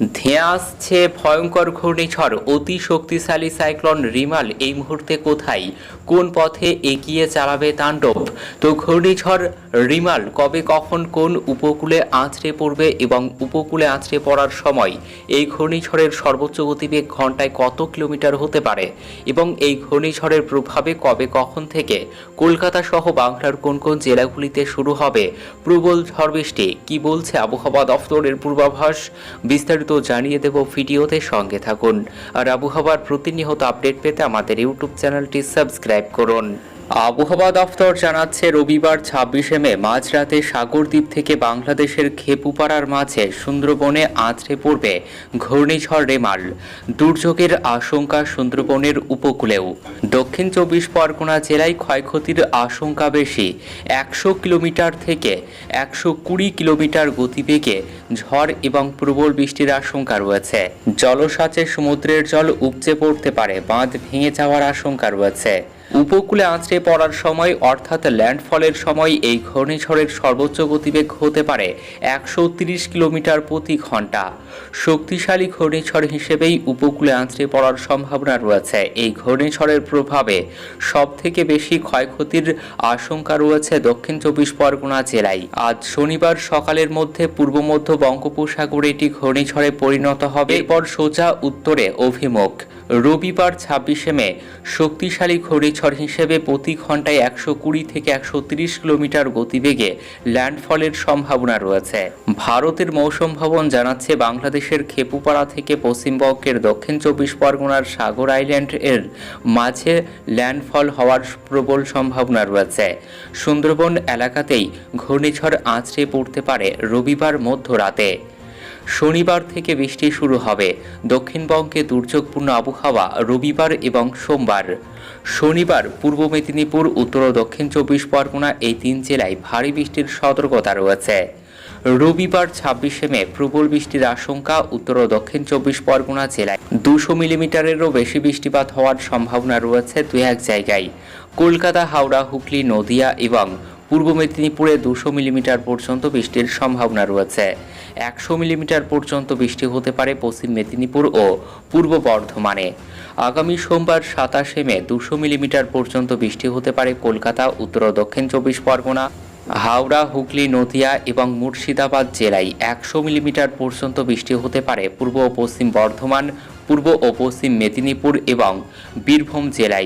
ধেয়ে আসছে ভয়ঙ্কর ঘূর্ণিঝড়। অতি শক্তিশালী সাইক্লোন রিমাল এই মুহূর্তে কোথায়? কোন পথে এগিয়ে চালাবে তাণ্ডব? তো ঘূর্ণিঝড় রিমাল কবে, কখন, কোন উপকূলে আছড়ে পড়বে এবং উপকূলে আছড়ে পড়ার সময় এই ঘূর্ণিঝড়ের সর্বোচ্চ গতিবেগ ঘন্টায় কত কিলোমিটার হতে পারে? এবং এই ঘূর্ণিঝড়ের প্রভাবে কবে, কখন থেকে কলকাতা সহ বাংলার কোন কোন জেলাগুলিতে শুরু হবে প্রবল ঝড় বৃষ্টি? কি বলছে আবহাওয়া দফতরের পূর্বাভাস? বিস্তারিত জানিয়ে দেব ভিডিওতে সঙ্গে থাকুন। আর আবহাওয়ার প্রতিনিয়ত আপডেট পেতে আমাদের ইউটিউব চ্যানেলটি সাবস্ক্রাইব করুন। আবহাওয়া দফতর জানাচ্ছে, রবিবার ছাব্বিশে মে, মাঝরাতে সাগরদ্বীপ থেকে বাংলাদেশের খেপুপাড়ার মাঝে সুন্দরবনে আছড়ে পড়বে ঘূর্ণিঝড় রেমাল। দুর্যোগের আশঙ্কা সুন্দরবনের উপকূলেও। দক্ষিণ চব্বিশ পরগনা জেলায় ক্ষয়ক্ষতির আশঙ্কা বেশি। একশো কিলোমিটার থেকে একশো কুড়ি কিলোমিটার গতিবেগে ঝড় এবং প্রবল বৃষ্টির আশঙ্কা রয়েছে। জলসাচে সমুদ্রের জল উপচে পড়তে পারে, বাঁধ ভেঙে যাওয়ার আশঙ্কা রয়েছে। উপকূলে আঁচড়ে পড়ার সময়, অর্থাৎ ল্যান্ডফলের সময়, এই ঘূর্ণিঝড়ের সর্বোচ্চ গতিবেগ হতে পারে একশো কিলোমিটার প্রতি ঘণ্টা। শক্তিশালী ঘূর্ণিঝড় হিসেবেই উপকূলে আঁচড়ে পড়ার সম্ভাবনা রয়েছে। এই ঘূর্ণিঝড়ের প্রভাবে সবথেকে বেশি ক্ষয়ক্ষতির আশঙ্কা রয়েছে দক্ষিণ চব্বিশ পরগনা জেলায়। আজ শনিবার সকালের মধ্যে পূর্ব মধ্য বঙ্গোপসাগরে এটি ঘূর্ণিঝড়ে পরিণত হবে। এরপর সোজা উত্তরে অভিমুখ। রবিবার ছাব্বিশে মে, শক্তিশালী ঘূর্ণিঝড় হিসেবে প্রতি ঘন্টায় একশো কুড়ি থেকে একশো তিরিশ কিলোমিটার গতিবেগে ল্যান্ডফলের সম্ভাবনা রয়েছে। ভারতের মৌসুম ভবন জানাচ্ছে বাংলাদেশের খেপুপাড়া থেকে পশ্চিমবঙ্গের দক্ষিণ চব্বিশ পরগনার সাগর আইল্যান্ড এর মাঝে ল্যান্ডফল হওয়ার প্রবল সম্ভাবনা রয়েছে। সুন্দরবন এলাকাতেই ঘূর্ণিঝড় আছড়ে পড়তে পারে রবিবার মধ্যরাতে। শনিবার থেকে বৃষ্টি শুরু হবে। দক্ষিণবঙ্গে দুর্যোগপূর্ণ আবহাওয়া রবিবার এবং সোমবার। শনিবার পূর্ব মেদিনীপুর, উত্তর ও দক্ষিণ চব্বিশ পরগনা এই তিন জেলায় ভারী বৃষ্টির সতর্কতা রয়েছে। রবিবার ছাব্বিশে মে প্রবল বৃষ্টির আশঙ্কা উত্তর ও দক্ষিণ চব্বিশ পরগনা জেলায়। দুশো মিলিমিটারেরও বেশি বৃষ্টিপাত হওয়ার সম্ভাবনা রয়েছে দু এক জায়গায়। কলকাতা, হাওড়া, হুগলি, নদিয়া এবং পূর্ব মেদিনীপুরে দুশো মিলিমিটার পর্যন্ত বৃষ্টির সম্ভাবনা রয়েছে। একশো মিলিমিটার পর্যন্ত বৃষ্টি হতে পারে পশ্চিম মেদিনীপুর ও পূর্ব বর্ধমানে। আগামী সোমবার সাতাশে মে দুশো মিলিমিটার পর্যন্ত বৃষ্টি হতে পারে কলকাতা, উত্তর দক্ষিণ চব্বিশ পরগনা, হাওড়া, হুগলি, নদিয়া এবং মুর্শিদাবাদ জেলায় একশো মিলিমিটার পর্যন্ত বৃষ্টি হতে পারে পূর্ব ও পশ্চিম বর্ধমান, পূর্ব ও পশ্চিম মেদিনীপুর এবং বীরভূম জেলায়।